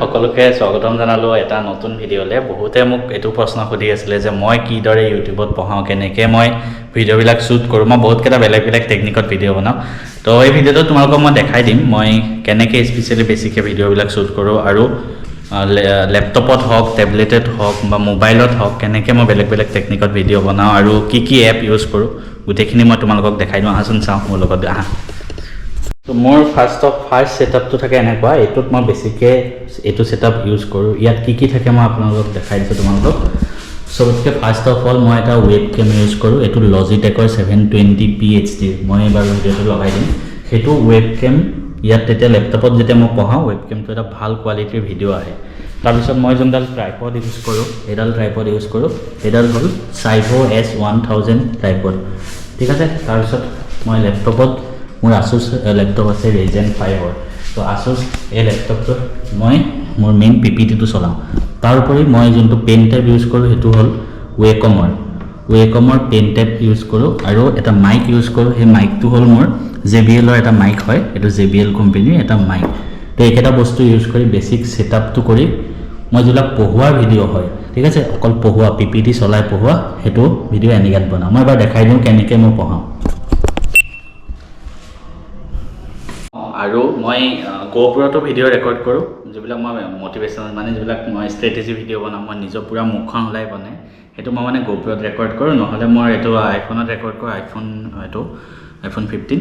সকলোকে স্বাগতম জনালোঁ। এটা নতুন ভিডিঅ'লৈ বহুতে মোক এইটো প্ৰশ্ন সুধি আছিলে যে মই কিদৰে ইউটিউবত পঢ়াওঁ কেনেকৈ মই ভিডিঅ'বিলাক শ্বুট কৰোঁ। মই বহুতকেইটা বেলেগ বেলেগ টেকনিকত ভিডিঅ' বনাওঁ। তো এই ভিডিঅ'টো তোমালোকক মই দেখাই দিম মই কেনেকৈ স্পেচিয়েলি বেছিকৈ ভিডিঅ'বিলাক শ্বুট কৰোঁ আৰু লেপটপত হওক টেবলেটত হওক বা মোবাইলত হওক কেনেকৈ মই বেলেগ বেলেগ টেকনিকত ভিডিঅ' বনাওঁ আৰু কি কি এপ ইউজ কৰোঁ। গোটেইখিনি মই তোমালোকক দেখাই দিওঁ আহাচোন চাওঁ মোৰ লগত আহা। তো মোৰ ফাৰ্ষ্ট অফ ফাৰ্ষ্ট ছেটআপটো থাকে এনেকুৱা, এইটোত মই বেছিকৈ এইটো ছেটআপ ইউজ কৰোঁ। ইয়াত কি কি থাকে মই আপোনালোকক দেখাই দিছোঁ তোমালোকক। চবতকৈ ফাৰ্ষ্ট অফ অল মই এটা ৱেব কেম ইউজ কৰোঁ, এইটো লজিটেকৰ seven twenty P H D মই এইবাৰ ভিডিঅ'টো লগাই দিম। সেইটো ৱেব কেম ইয়াত তেতিয়া লেপটপত যেতিয়া মই পঢ়াওঁ ৱেব কেমটো এটা ভালো কোৱালিটিৰ ভিডিঅ' আহে। তাৰপিছত মই যোনডাল ট্ৰাইপড ইউজ কৰোঁ, সেইডাল ট্ৰাইপড ইউজ কৰোঁ। সেইডাল হ'ল চাইভো এছ ওৱান থাউজেণ্ড ট্ৰাইপড ঠিক আছে? তাৰপিছত মই লেপটপত মোৰ আচুচ লেপটপ আছে ৰেজেন ফাইভৰ তো আচুচ এই লেপটপটোত মই মোৰ মেইন পি পি টিটো চলাওঁ। তাৰোপৰি মই যোনটো পেন টেপ ইউজ কৰোঁ, সেইটো হ'ল ৱেকমৰ ৱেকমৰ পেন টেপ ইউজ কৰোঁ আৰু এটা মাইক ইউজ কৰোঁ। সেই মাইকটো হ'ল মোৰ জে বি এলৰ এটা মাইক হয়, এইটো জে বি এল কোম্পেনীৰ এটা মাইক তো এইকেইটা বস্তু ইউজ কৰি বেছিক ছেটআপটো কৰি মই যিবিলাক পঢ়োৱাৰ ভিডিঅ' হয়, ঠিক আছে, অকল পঢ়োৱা পি পি টি চলাই পঢ়োৱা, সেইটো ভিডিঅ' এনেকাত বনাওঁ। মই এবাৰ দেখাই দিওঁ কেনেকৈ মই পঢ়াওঁ। আৰু মই গ'পুৰতো ভিডিঅ' ৰেকৰ্ড কৰোঁ যিবিলাক মই মটিভেশ্যনেল মানে যিবিলাক মই ষ্ট্ৰেটেজি ভিডিঅ' বনাওঁ মই নিজৰ পূৰা মুখখন ওলাই বনাই সেইটো মই মানে গ'পুৰত ৰেকৰ্ড কৰোঁ নহ'লে মই এইটো আইফোনত ৰেকৰ্ড কৰোঁ আইফোন এইটো আইফোন ফিফটিন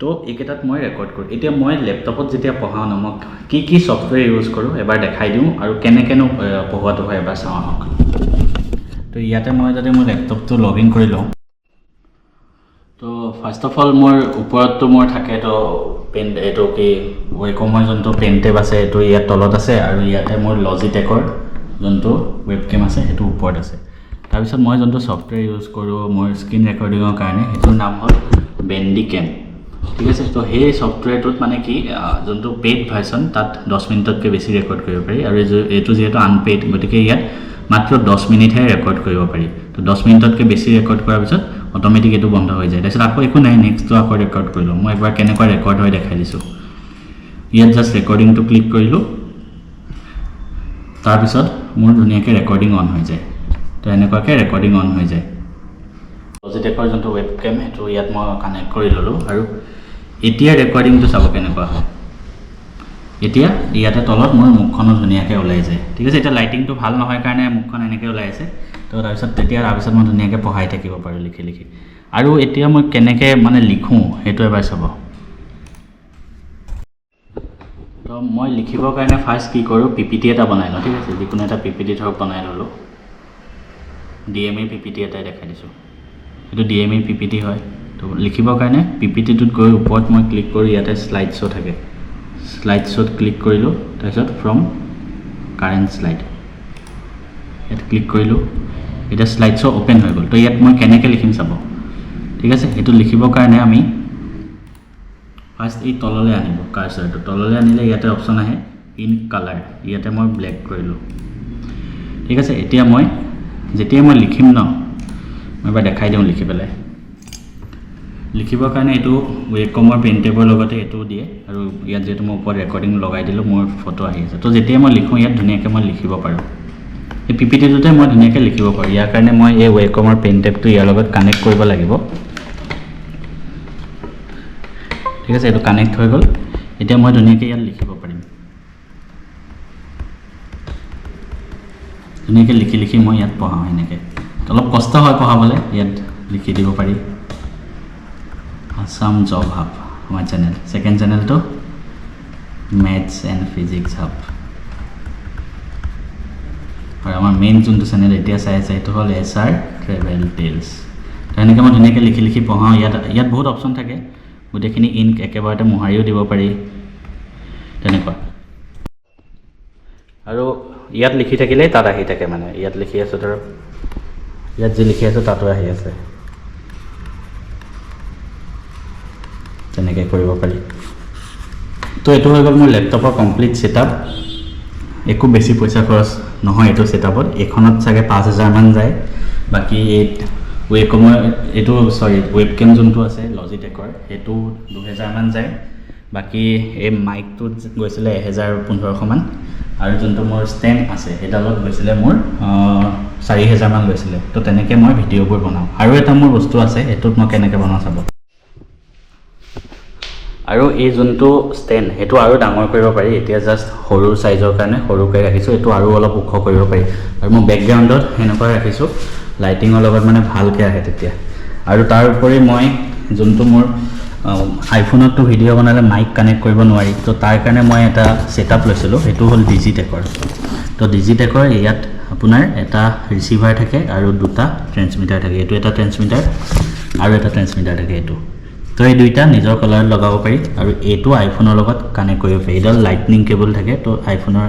তো এইকেইটাত মই ৰেকৰ্ড কৰোঁ। এতিয়া মই লেপটপত যেতিয়া পঢ়াওঁ ন মই কি কি ছফ্টৱেৰ ইউজ কৰোঁ এবাৰ দেখাই দিওঁ আৰু কেনেকৈনো পঢ়োৱাটো হয় এবাৰ চাওঁ আহক তো ইয়াতে মই যদি মোৰ লেপটপটো লগ ইন কৰি লওঁ ফাৰ্ষ্ট অফ অল মোৰ ওপৰততো মোৰ থাকে তো পেন এইটো কি ৱেকমৰ যোনটো পেন টেপ আছে, এইটো ইয়াত তলত আছে আৰু ইয়াতে মোৰ লজিটেকৰ যোনটো ৱেব কেম আছে, সেইটো ওপৰত আছে। তাৰপিছত মই যোনটো ছফ্টৱেৰ ইউজ কৰোঁ, মোৰ স্ক্ৰীণ ৰেকৰ্ডিঙৰ কাৰণে, সেইটোৰ নাম হ'ল বেণ্ডি কেম ঠিক আছে, তো সেই ছফ্টৱেৰটোত মানে কি যোনটো পেইড ভাৰ্চন তাত দহ মিনিটতকৈ বেছি ৰেকৰ্ড কৰিব পাৰি আৰু এইটো যিহেতু আনপেইড গতিকে ইয়াত মাত্ৰ দহ মিনিটহে ৰেকৰ্ড কৰিব পাৰি। তো দহ মিনিটতকৈ বেছি ৰেকৰ্ড কৰাৰ পিছত অট'মেটিক এইটো বন্ধ হৈ যায়। তাৰপিছত আকৌ একো নাই নেক্সটটো আকৌ ৰেকৰ্ড কৰি লওঁ মই একবাৰ কেনেকুৱা ৰেকৰ্ড হয় দেখাই দিছোঁ। ইয়াত জাষ্ট ৰেকৰ্ডিংটো ক্লিক কৰিলোঁ। তাৰপিছত মোৰ ধুনীয়াকৈ ৰেকৰ্ডিং অন হৈ যায়। তো এনেকুৱাকৈ ৰেকৰ্ডিং অন হৈ যায়। লজিটেকৰ যোনটো ৱেব কেম সেইটো ইয়াত মই কানেক্ট কৰি ল'লোঁ। আৰু এতিয়া ৰেকৰ্ডিংটো চাব কেনেকুৱা হয়। এতিয়া ইয়াতে তলত মোৰ মুখখনো ধুনীয়াকৈ ওলাই যায়। ঠিক আছে, এতিয়া লাইটিংটো ভালো নহয় কাৰণে মুখখন এনেকৈ ওলাই আছে। তো তাৰপিছত তেতিয়া তাৰপিছত মই ধুনীয়াকৈ পঢ়াই থাকিব পাৰোঁ লিখি লিখি। আৰু এতিয়া মই কেনেকৈ মানে লিখোঁ সেইটো এবাৰ চাব। তো মই লিখিবৰ কাৰণে ফাৰ্ষ্ট কি কৰোঁ পি পি টি এটা বনাই লওঁ ঠিক আছে? যিকোনো এটা পি পি টি ধৰক বনাই ল'লোঁ। D M E P P T এটাই দেখাই দিছোঁ। এইটো D M E P P T হয়। তো লিখিবৰ কাৰণে পি পি টিটোত গৈ ওপৰত মই ক্লিক কৰোঁ ইয়াতে শ্লাইড শ্ব' থাকে। শ্লাইড শ্ব'ত ক্লিক কৰিলোঁ তাৰপিছত ফ্ৰম কাৰেণ্ট শ্লাইড ইয়াত ক্লিক কৰিলোঁ। এতিয়া শ্লাইড শ্ব' অ'পেন হৈ গ'ল তো ইয়াত মই কেনেকৈ লিখিম চাব? ঠিক আছে সেইটো লিখিবৰ কাৰণে আমি ফাৰ্ষ্ট এই তললৈ আনিব কাৰ্চাৰটো তললৈ আনিলে ইয়াতে অপশ্যন আহে ইন কালাৰ ইয়াতে মই ব্লেক কৰিলোঁ ঠিক আছে এতিয়া মই যেতিয়া মই লিখিম ন মই এবাৰ দেখাই দিওঁ লিখি পেলাই। লিখিবৰ কাৰণে এইটো ৱেবকমৰ পেন টেপৰ লগতে এইটো দিয়ে আৰু ইয়াত যিহেতু মই ওপৰত ৰেকৰ্ডিং লগাই দিলোঁ মোৰ ফটো আহি আছে। তো যেতিয়াই মই লিখোঁ ইয়াত ধুনীয়াকৈ মই লিখিব পাৰোঁ। এই পি পি টিটোতে মই ধুনীয়াকৈ লিখিব পাৰোঁ। ইয়াৰ কাৰণে মই এই ৱেবকমৰ পেন টেপটো ইয়াৰ লগত কানেক্ট কৰিব লাগিব। ঠিক আছে এইটো কানেক্ট হৈ গ'ল। এতিয়া মই ধুনীয়াকৈ ইয়াত লিখিব পাৰিম। ধুনীয়াকৈ লিখি লিখি মই ইয়াত পঢ়াওঁ এনেকৈ। অলপ কষ্ট হয় পঢ়াবলৈ ইয়াত লিখি দিব পাৰি। আছাম জব হাব আমাৰ চেনেল ছেকেণ্ড চেনেলটো মেথছ এণ্ড ফিজিক্স হাব আৰু আমাৰ মেইন যোনটো চেনেল এতিয়া চাই আছে, সেইটো হ'ল এছ আৰ ট্ৰেভেল টেইলছ তো এনেকৈ মই ধুনীয়াকৈ লিখি লিখি পঢ়াওঁ, ইয়াত ইয়াত বহুত অপশ্যন থাকে। গোটেইখিনি ইন একেবাৰতে মোহাৰিও দিব পাৰি। তেনেকুৱা। আৰু ইয়াত লিখি থাকিলেই তাত আহি থাকে মানে। ইয়াত লিখি আছোঁ ধৰক। ইয়াত যি লিখি আছোঁ, তাতো আহি আছে। তেনেকৈ কৰিব পাৰি। তো এইটো হৈ গ'ল মোৰ লেপটপৰ কমপ্লিট ছেটআপ একো বেছি পইচা খৰচ নহয় এইটো ছেটআপত এইখনত চাগে পাঁচ হাজাৰমান যায়। বাকী এই ৱেবকমৰ এইটো চৰি ৱেবকেম যোনটো আছে লজিটেকৰ সেইটো দুহেজাৰমান যায়। বাকী এই মাইকটোত গৈছিলে এহেজাৰ পোন্ধৰশমান আৰু যোনটো মোৰ ষ্টেণ্ড আছে, সেইডালত গৈছিলে মোৰ চাৰি হেজাৰমান গৈছিলে। তো তেনেকৈ মই ভিডিঅ'বোৰ বনাওঁ। আৰু এটা মোৰ বস্তু আছে, সেইটোত মই কেনেকৈ বনাওঁ চাব। আৰু এই যোনটো ষ্টেণ্ড সেইটো আৰু ডাঙৰ কৰিব পাৰি। এতিয়া জাষ্ট সৰু ছাইজৰ কাৰণে সৰুকৈ ৰাখিছোঁ এইটো আৰু অলপ ওখ কৰিব পাৰি। আৰু মই বেকগ্ৰাউণ্ডত সেনেকুৱা ৰাখিছোঁ লাইটিঙৰ লগত মানে ভালকৈ আহে তেতিয়া। আৰু তাৰ উপৰি মই যোনটো মোৰ আইফোনততো ভিডিঅ' বনালে মাইক কানেক্ট কৰিব নোৱাৰি। তো তাৰ কাৰণে মই এটা ছেটআপ লৈছিলোঁ সেইটো হ'ল ডিজিটেকৰ তো ডিজিটেকৰ ইয়াত আপোনাৰ এটা ৰিচিভাৰ থাকে আৰু দুটা ট্ৰেন্সমিটাৰ থাকে। এইটো এটা ট্ৰেন্সমিটাৰ আৰু এটা ট্ৰেন্সমিটাৰ থাকে এইটো। তো এই দুইটা নিজৰ কালাৰত লগাব পাৰি আৰু এইটো আইফোনৰ লগত কানেক্ট কৰিব পাৰি। এইডাল লাইটনিং কেবল থাকে তো আইফোনৰ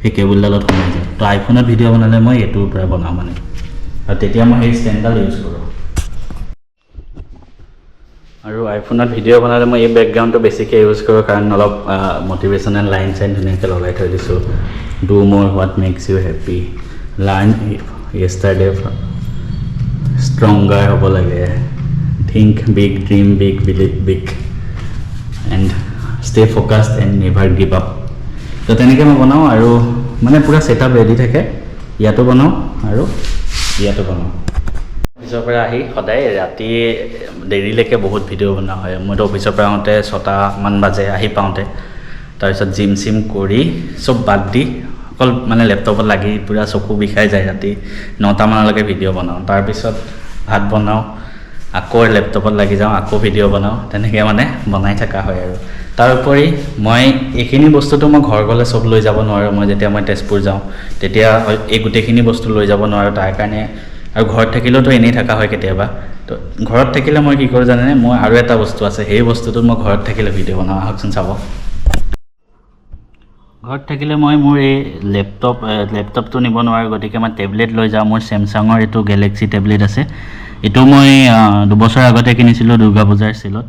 সেই কেবুলডালত সোমাই যায়। তো আইফোনত ভিডিঅ' বনালে মই এইটোৰ পৰা বনাওঁ মানে। আৰু তেতিয়া মই সেই ষ্টেণ্ডডাল ইউজ কৰোঁ। আৰু আইফোনত ভিডিঅ' বনালে মই এই বেকগ্ৰাউণ্ডটো বেছিকৈ ইউজ কৰোঁ কাৰণ অলপ মটিভেশ্যনেল লাইন চাইন ধুনীয়াকৈ লগাই থৈ দিছোঁ। Do more what makes you happy learn yesterday stronger হ'ব লাগে। Think big dream big believe big and stay focused and never give up তো তেনেকৈ মই বনাওঁ আৰু মানে পূৰা ছেটআপ ৰেডি থাকে। ইয়াতো বনাওঁ আৰু ইয়াতো বনাওঁ। অফিচৰ পৰা আহি সদায় ৰাতি দেৰিলৈকে বহুত ভিডিঅ' বনোৱা হয়। মইতো অফিচৰ পৰা আহোঁতে ছটামান বাজে, আহি পাওঁতে। তাৰপিছত জিম চিম কৰি চব বাদ দি অকল মানে লেপটপত লাগি পূৰা চকু বিষাই যায় ৰাতি। নটামানলৈকে ভিডিঅ' বনাওঁ। তাৰপিছত ভাত বনাওঁ। আকৌ লেপটপত লাগি যাওঁ আকৌ ভিডিঅ' বনাওঁ তেনেকৈ মানে বনাই থকা হয় আৰু। তাৰ উপৰি মই এইখিনি বস্তুটো মই ঘৰ গ'লে চব লৈ যাব নোৱাৰোঁ মই যেতিয়া মই তেজপুৰ যাওঁ তেতিয়া এই গোটেইখিনি বস্তু লৈ যাব নোৱাৰোঁ তাৰ কাৰণে আৰু ঘৰত থাকিলেওতো এনেই থকা হয় কেতিয়াবা। তো ঘৰত থাকিলে মই কি কৰোঁ জানেনে? মই আৰু এটা বস্তু আছে সেই বস্তুটোত মই ঘৰত থাকিলে ভিডিঅ' বনাওঁ। আহকচোন চাব। ঘৰত থাকিলে মই মোৰ এই লেপটপ লেপটপটো নিব নোৱাৰোঁ গতিকে মই টেবলেট লৈ যাওঁ। মোৰ চেমচাঙৰ এইটো গেলেক্সি টেবলেট আছে। এইটো মই দুবছৰ আগতে কিনিছিলোঁ দুৰ্গা পূজাৰ চেলত।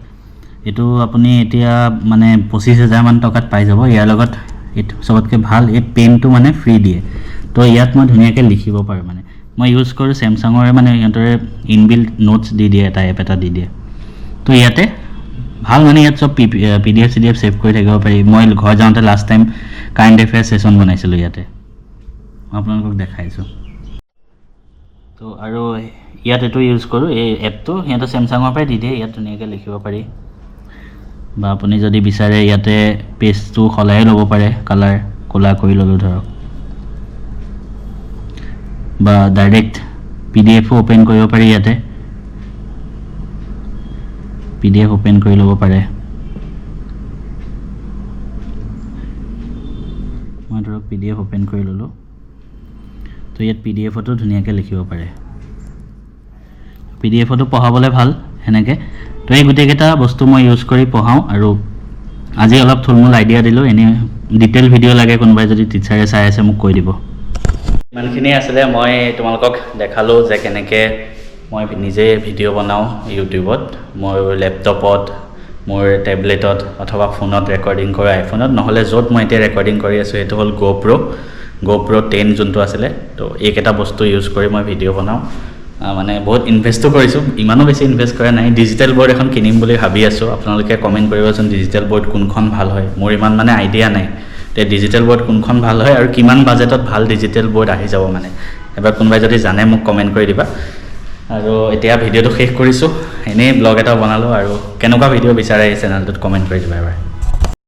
এইটো আপুনি এতিয়া মানে পঁচিছ হেজাৰমান টকাত পাই যাব। ইয়াৰ লগত এইটো চবতকৈ ভাল এই পেনটো মানে ফ্ৰী দিয়ে। তো ইয়াত মই ধুনীয়াকৈ লিখিব পাৰোঁ মানে। মই ইউজ কৰোঁ চেমচাঙৰে মানে সিহঁতৰে ইনবিল্ড নোটছ দি দিয়ে এটা এপ এটা দি দিয়ে। তো ইয়াতে ভাল মানে ইয়াত চব P P D F C D F save কৰি থাকিব পাৰি। মই ঘৰ যাওঁতে last time current affair session বনাইছিলোঁ ইয়াতে। আপোনালোকক দেখাইছোঁ। তো আৰু ইয়াত এইটো ইউজ কৰোঁ এই এপটো সিহঁতে চেমচাঙৰ পৰাই দি দিয়ে ইয়াত ধুনীয়াকৈ লিখিব পাৰি। বা আপুনি যদি বিচাৰে ইয়াতে পেজটো সলাইও ল'ব পাৰে কালাৰ ক'লা কৰি ল'লোঁ ধৰক। বা ডাইৰেক্ট পি ডি এফো অ'পেন কৰিব পাৰি ইয়াতে। পি ডি এফ অ'পেন কৰি ল'ব পাৰে মই ধৰক পি ডি এফ অ'পেন কৰি ল'লোঁ। তো ইয়াত পি ডি এফতো ধুনীয়াকৈ লিখিব পাৰে। পি ডি এফতো পঢ়াবলৈ ভাল সেনেকৈ। তো এই গোটেইকেইটা বস্তু মই ইউজ কৰি পঢ়াওঁ আৰু আজি অলপ থুলমূল আইডিয়া দিলোঁ এনেই ডিটেইল ভিডিঅ' লাগে কোনোবাই যদি টিচাৰে চাই আছে মোক কৈ দিব। ইমানখিনি আছিলে মই তোমালোকক দেখালোঁ যে কেনেকৈ মই নিজে ভিডিঅ' বনাওঁ ইউটিউবত মোৰ লেপটপত মোৰ টেবলেটত অথবা ফোনত ৰেকৰ্ডিং কৰোঁ আইফোনত নহ'লে য'ত মই এতিয়া ৰেকৰ্ডিং কৰি আছোঁ, সেইটো হ'ল গ'প্ৰ' গ'প্ৰ' টেন যোনটো আছিলে, তো এইকেইটা বস্তু ইউজ কৰি মই ভিডিঅ' বনাওঁ। মানে বহুত ইনভেষ্টো কৰিছোঁ। ইমানো বেছি ইনভেষ্ট কৰা নাই। ডিজিটেল বৰ্ড এখন কিনিম বুলি ভাবি আছোঁ। আপোনালোকে কমেণ্ট কৰিবচোন ডিজিটেল বৰ্ড কোনখন ভালো হয়। মোৰ ইমান মানে আইডিয়া নাই। তে ডিজিটেল বৰ্ড কোনখন ভালো হয় আৰু কিমান বাজেটত ভালো ডিজিটেল বৰ্ড আহি যাব মানে। এবাৰ কোনোবাই যদি জানে মোক কমেণ্ট কৰি দিবা। আৰু এতিয়া ভিডিঅ'টো শেষ কৰিছোঁ। এনেই ব্লগ এটা বনালোঁ আৰু কেনেকুৱা ভিডিঅ' বিচাৰে এই চেনেলটোত কমেণ্ট কৰি দিবা এবাৰ।